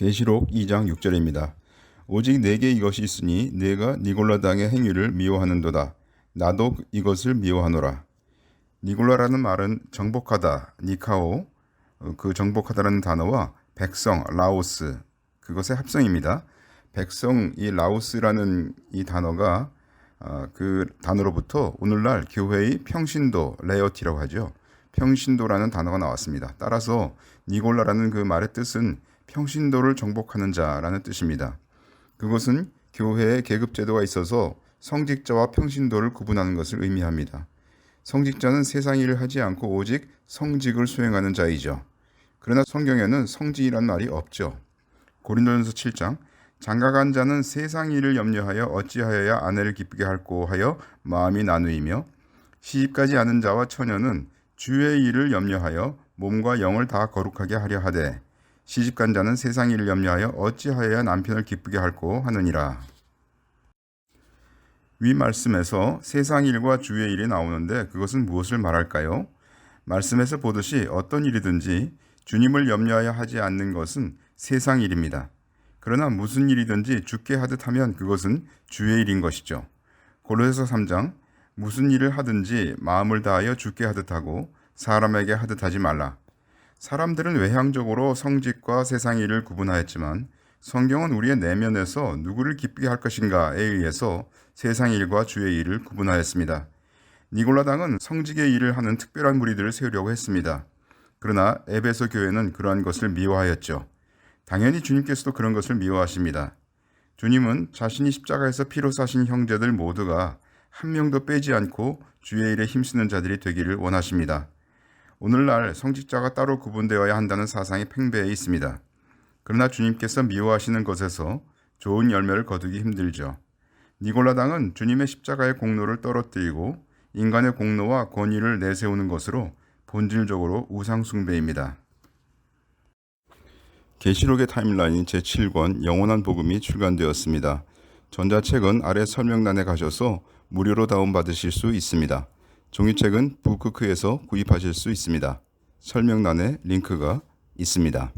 계시록 2장 6절입니다. 오직 내게 이것이 있으니 내가 니골라 당의 행위를 미워하는도다. 나도 이것을 미워하노라. 니골라라는 말은 정복하다, 니카오, 어, 그 정복하다라는 단어와 백성, 라오스, 그것의 합성입니다. 백성, 이 라오스라는 이 단어가 아, 그 단어로부터 오늘날 교회의 평신도, 레어티라고 하죠. 평신도라는 단어가 나왔습니다. 따라서 니골라라는 그 말의 뜻은 평신도를 정복하는 자라는 뜻입니다. 그것은 교회에 계급 제도가 있어서 성직자와 평신도를 구분하는 것을 의미합니다. 성직자는 세상 일을 하지 않고 오직 성직을 수행하는 자이죠. 그러나 성경에는 성직이란 말이 없죠. 고린도전서 7장 장가간 자는 세상 일을 염려하여 어찌하여야 아내를 기쁘게 할꼬 하여 마음이 나누이며 시집가지 않은 자와 처녀는 주의 일을 염려하여 몸과 영을 다 거룩하게 하려 하되 시집간 자는 세상 일을 염려하여 어찌하여야 남편을 기쁘게 할꼬 하느니라. 위 말씀에서 세상 일과 주의 일이 나오는데 그것은 무엇을 말할까요? 말씀에서 보듯이 어떤 일이든지 주님을 염려하여 하지 않는 것은 세상 일입니다. 그러나 무슨 일이든지 죽게 하듯 하면 그것은 주의 일인 것이죠. 고로에서 3장 무슨 일을 하든지 마음을 다하여 죽게 하듯 하고 사람에게 하듯 하지 말라. 사람들은 외향적으로 성직과 세상 일을 구분하였지만 성경은 우리의 내면에서 누구를 기쁘게 할 것인가에 의해서 세상 일과 주의 일을 구분하였습니다. 니골라당은 성직의 일을 하는 특별한 무리들을 세우려고 했습니다. 그러나 에베소 교회는 그러한 것을 미워하였죠. 당연히 주님께서도 그런 것을 미워하십니다. 주님은 자신이 십자가에서 피로 사신 형제들 모두가 한 명도 빼지 않고 주의 일에 힘쓰는 자들이 되기를 원하십니다. 오늘날 성직자가 따로 구분되어야 한다는 사상이 팽배해 있습니다. 그러나 주님께서 미워하시는 것에서 좋은 열매를 거두기 힘들죠. 니골라당은 주님의 십자가의 공로를 떨어뜨리고 인간의 공로와 권위를 내세우는 것으로 본질적으로 우상숭배입니다. 계시록의 타임라인 제7권 영원한 복음이 출간되었습니다. 전자책은 아래 설명란에 가셔서 무료로 다운받으실 수 있습니다. 종이책은 북크크에서 구입하실 수 있습니다. 설명란에 링크가 있습니다.